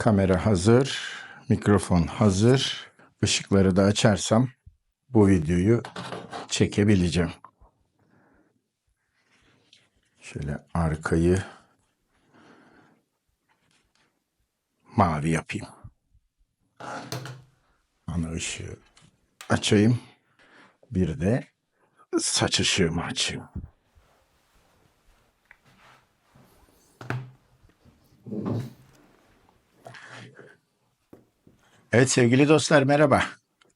Kamera hazır, mikrofon hazır. Işıkları da açarsam bu videoyu çekebileceğim. Şöyle arkayı mavi yapayım. Ana ışığı açayım. Bir de saç ışığımı açayım. Evet sevgili dostlar merhaba.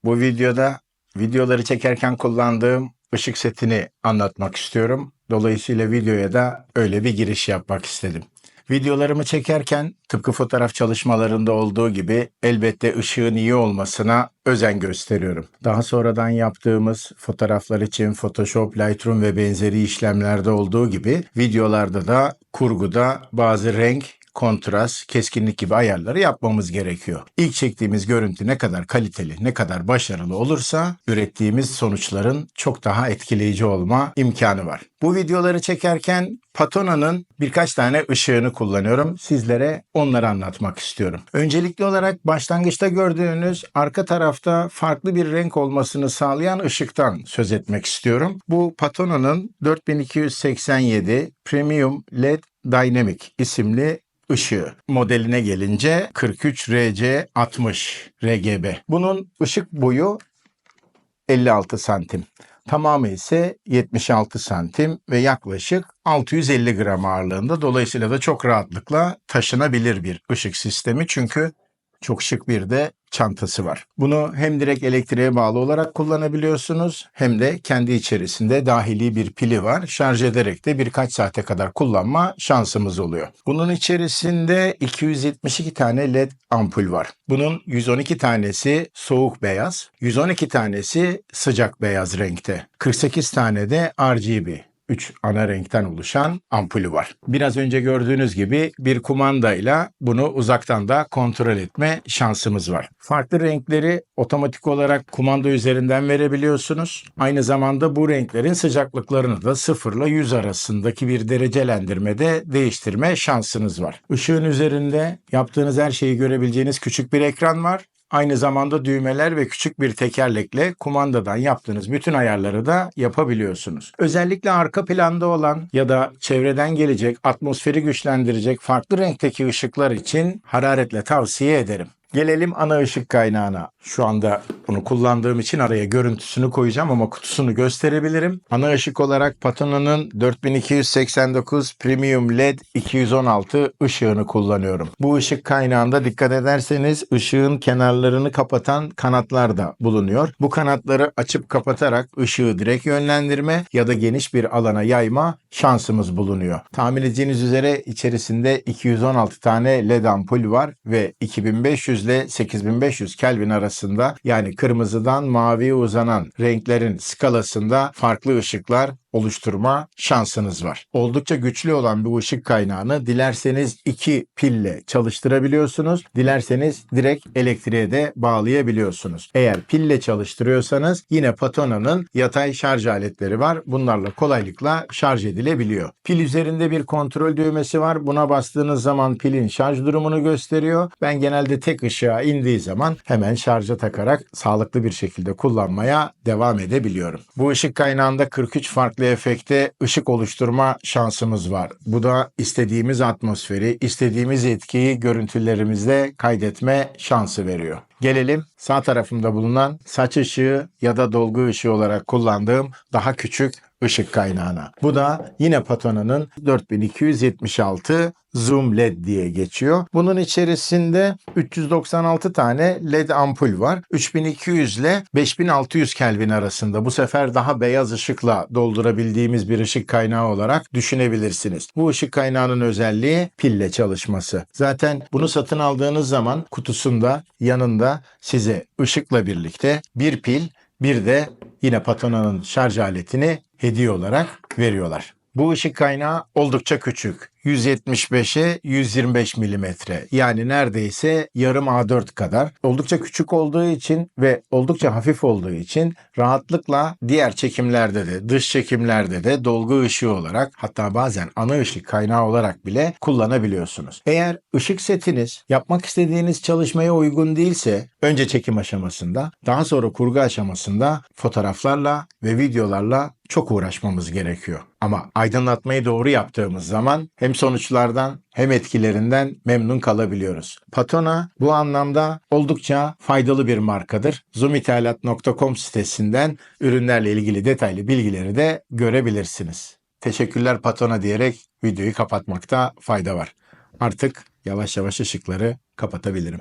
Bu videoda videoları çekerken kullandığım ışık setini anlatmak istiyorum. Dolayısıyla videoya da öyle bir giriş yapmak istedim. Videolarımı çekerken tıpkı fotoğraf çalışmalarında olduğu gibi elbette ışığın iyi olmasına özen gösteriyorum. Daha sonradan yaptığımız fotoğraflar için Photoshop, Lightroom ve benzeri işlemlerde olduğu gibi videolarda da kurguda bazı renk, kontrast, keskinlik gibi ayarları yapmamız gerekiyor. İlk çektiğimiz görüntü ne kadar kaliteli, ne kadar başarılı olursa ürettiğimiz sonuçların çok daha etkileyici olma imkanı var. Bu videoları çekerken Patona'nın birkaç tane ışığını kullanıyorum. Sizlere onları anlatmak istiyorum. Öncelikli olarak başlangıçta gördüğünüz arka tarafta farklı bir renk olmasını sağlayan ışıktan söz etmek istiyorum. Bu Patona'nın 4287 Premium LED Dynamic isimli ışığı modeline gelince 43 RC 60 RGB. Bunun ışık boyu 56 santim. Tamamı ise 76 santim ve yaklaşık 650 gram ağırlığında. Dolayısıyla da çok rahatlıkla taşınabilir bir ışık sistemi. Çünkü çok şık bir de çantası var. Bunu hem direkt elektriğe bağlı olarak kullanabiliyorsunuz hem de kendi içerisinde dahili bir pili var. Şarj ederek de birkaç saate kadar kullanma şansımız oluyor. Bunun içerisinde 272 tane led ampul var. Bunun 112 tanesi soğuk beyaz, 112 tanesi sıcak beyaz renkte. 48 tane de RGB 3 ana renkten oluşan ampulü var. Biraz önce gördüğünüz gibi bir kumandayla bunu uzaktan da kontrol etme şansımız var. Farklı renkleri otomatik olarak kumanda üzerinden verebiliyorsunuz. Aynı zamanda bu renklerin sıcaklıklarını da 0 ile 100 arasındaki bir derecelendirmede değiştirme şansınız var. Işığın üzerinde yaptığınız her şeyi görebileceğiniz küçük bir ekran var. Aynı zamanda düğmeler ve küçük bir tekerlekle kumandadan yaptığınız bütün ayarları da yapabiliyorsunuz. Özellikle arka planda olan ya da çevreden gelecek atmosferi güçlendirecek farklı renkteki ışıklar için hararetle tavsiye ederim. Gelelim ana ışık kaynağına. Şu anda bunu kullandığım için araya görüntüsünü koyacağım ama kutusunu gösterebilirim. Ana ışık olarak Patona'nın 4289 Premium LED 216 ışığını kullanıyorum. Bu ışık kaynağında dikkat ederseniz ışığın kenarlarını kapatan kanatlar da bulunuyor. Bu kanatları açıp kapatarak ışığı direkt yönlendirme ya da geniş bir alana yayma şansımız bulunuyor. Tahmin edeceğiniz üzere içerisinde 216 tane LED ampul var ve 2500 ile 8500 Kelvin arasında yani kırmızıdan maviye uzanan renklerin skalasında farklı ışıklar oluşturma şansınız var. Oldukça güçlü olan bu ışık kaynağını dilerseniz iki pille çalıştırabiliyorsunuz. Dilerseniz direkt elektriğe de bağlayabiliyorsunuz. Eğer pille çalıştırıyorsanız yine Patona'nın yatay şarj aletleri var. Bunlarla kolaylıkla şarj edilebiliyor. Pil üzerinde bir kontrol düğmesi var. Buna bastığınız zaman pilin şarj durumunu gösteriyor. Ben genelde tek ışığa indiği zaman hemen şarja takarak sağlıklı bir şekilde kullanmaya devam edebiliyorum. Bu ışık kaynağında 43 farklı efekte ışık oluşturma şansımız var. Bu da istediğimiz atmosferi, istediğimiz etkiyi görüntülerimizde kaydetme şansı veriyor. Gelelim sağ tarafımda bulunan saç ışığı ya da dolgu ışığı olarak kullandığım daha küçük ışık kaynağına. Bu da yine Patona'nın 4276 Zoom LED diye geçiyor. Bunun içerisinde 396 tane LED ampul var. 3200 ile 5600 Kelvin arasında. Bu sefer daha beyaz ışıkla doldurabildiğimiz bir ışık kaynağı olarak düşünebilirsiniz. Bu ışık kaynağının özelliği pille çalışması. Zaten bunu satın aldığınız zaman kutusunda yanında size ışıkla birlikte bir pil bir de yine Patona'nın şarj aletini hediye olarak veriyorlar. Bu ışık kaynağı oldukça küçük. 175'e 125 milimetre. Yani neredeyse yarım A4 kadar. Oldukça küçük olduğu için ve oldukça hafif olduğu için rahatlıkla diğer çekimlerde de, dış çekimlerde de dolgu ışığı olarak hatta bazen ana ışık kaynağı olarak bile kullanabiliyorsunuz. Eğer ışık setiniz yapmak istediğiniz çalışmaya uygun değilse önce çekim aşamasında, daha sonra kurgu aşamasında fotoğraflarla ve videolarla çok uğraşmamız gerekiyor. Ama aydınlatmayı doğru yaptığımız zaman hem sonuçlardan hem etkilerinden memnun kalabiliyoruz. Patona bu anlamda oldukça faydalı bir markadır. zoomithalat.com sitesinden ürünlerle ilgili detaylı bilgileri de görebilirsiniz. Teşekkürler Patona diyerek videoyu kapatmakta fayda var. Artık yavaş yavaş ışıkları kapatabilirim.